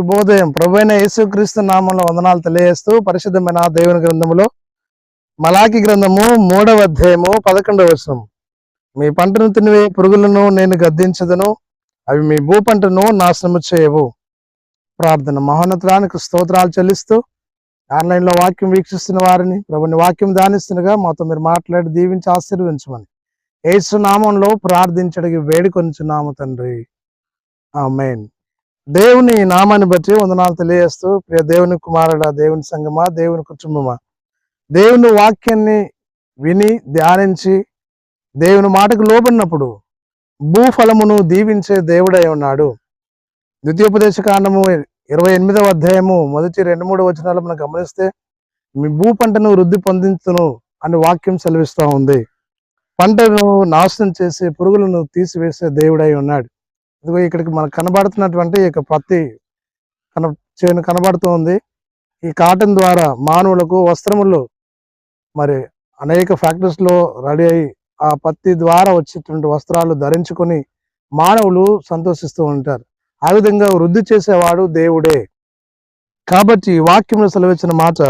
శుభోదయం. ప్రభైన యేసుక్రీస్తు నామంలో వందనాలు తెలియజేస్తూ పరిశుద్ధమైన దేవుని గ్రంథములో మలాకి గ్రంథము మూడవ అధ్యాయము పదకొండవ వచనం. మీ పంటను తినివే పురుగులను నేను గద్దించదను అవి మీ భూ పంటను నాశనము చేయవు. ప్రార్థన మహోన్నతానికి స్తోత్రాలు చెల్లిస్తూ ఆన్లైన్లో వాక్యం వీక్షిస్తున్న వారిని ప్రభుని వాక్యం దానిస్తుండగా మాతో మీరు మాట్లాడి దీవించి ఆశీర్వించమని యేసు నామంలో ప్రార్థించడానికి వేడుకొంచున్నాము తండ్రి. ఆ మెయిన్ దేవుని నామాన్ని బట్టి వందనాలు తెలియజేస్తూ ప్రియ దేవుని కుమారుడా దేవుని సంగమా దేవుని కుటుంబమా. దేవుని వాక్యాన్ని విని ధ్యానించి దేవుని మాటకు లోబడినప్పుడు భూఫలమును దీవించే దేవుడై ఉన్నాడు. ద్వితీయోపదేశ కాండము ఇరవై ఎనిమిదవ అధ్యాయము మొదటి రెండు మూడు వచనాలు మనం గమనిస్తే మీ భూ పంటను వృద్ధి పొందించును అని వాక్యం సెలవిస్తూ ఉంది. పంటను నాశనం చేసే పురుగులను తీసివేసే దేవుడై ఉన్నాడు. ఇదిగో ఇక్కడికి మనకు కనబడుతున్నటువంటి ఈ పత్తి కన చేను కనబడుతుంది. ఈ కాటన్ ద్వారా మానవులకు వస్త్రములు మరి అనేక ఫ్యాక్టరీస్లో రెడీ అయి ఆ పత్తి ద్వారా వచ్చేటువంటి వస్త్రాలు ధరించుకొని మానవులు సంతోషిస్తూ ఉంటారు. ఆ విధంగా వృద్ధి చేసేవాడు దేవుడే. కాబట్టి ఈ వాక్యంలో సెలవిచ్చిన మాట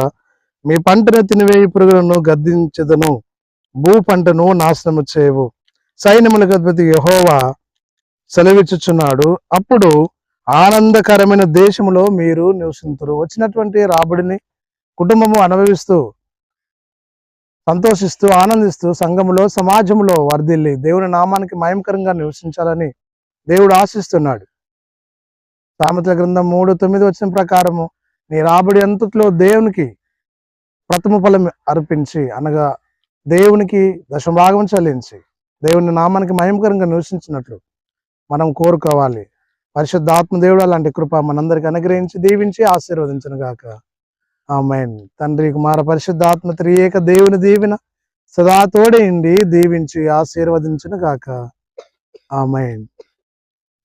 మీ పంటను తినివేయి పురుగులను గద్దించదను. భూ పంటను నాశనము చేయవు. సైన్యములకు అధిపతి యెహోవా సెలవిచ్చుచున్నాడు. అప్పుడు ఆనందకరమైన దేశములో మీరు నివసింతురు. వచ్చినటువంటి రాబడిని కుటుంబము అనుభవిస్తూ సంతోషిస్తూ ఆనందిస్తూ సంఘములో సమాజంలో వర్ధిల్లి దేవుని నామానికి మయంకరంగా నివసించాలని దేవుడు ఆశిస్తున్నాడు. సామెతల గ్రంథం మూడు తొమ్మిది వచ్చిన ప్రకారము నీ రాబడి అంతట్లో దేవునికి ప్రథమ ఫలం అర్పించి అనగా దేవునికి దశభాగం చెల్లించి దేవుని నామానికి మయంకరంగా నివసించినట్లు. మనం కోరుకోవాలి. పరిశుద్ధాత్మదేవుడు అలాంటి కృప మనందరికి అనుగ్రహించి దీవించి ఆశీర్వదించను గాక. ఆమెన్. తండ్రి కుమార పరిశుద్ధాత్మ త్రియేక దేవుని దీవిన సదా తోడేయండి దీవించి ఆశీర్వదించను గాక. ఆమెన్.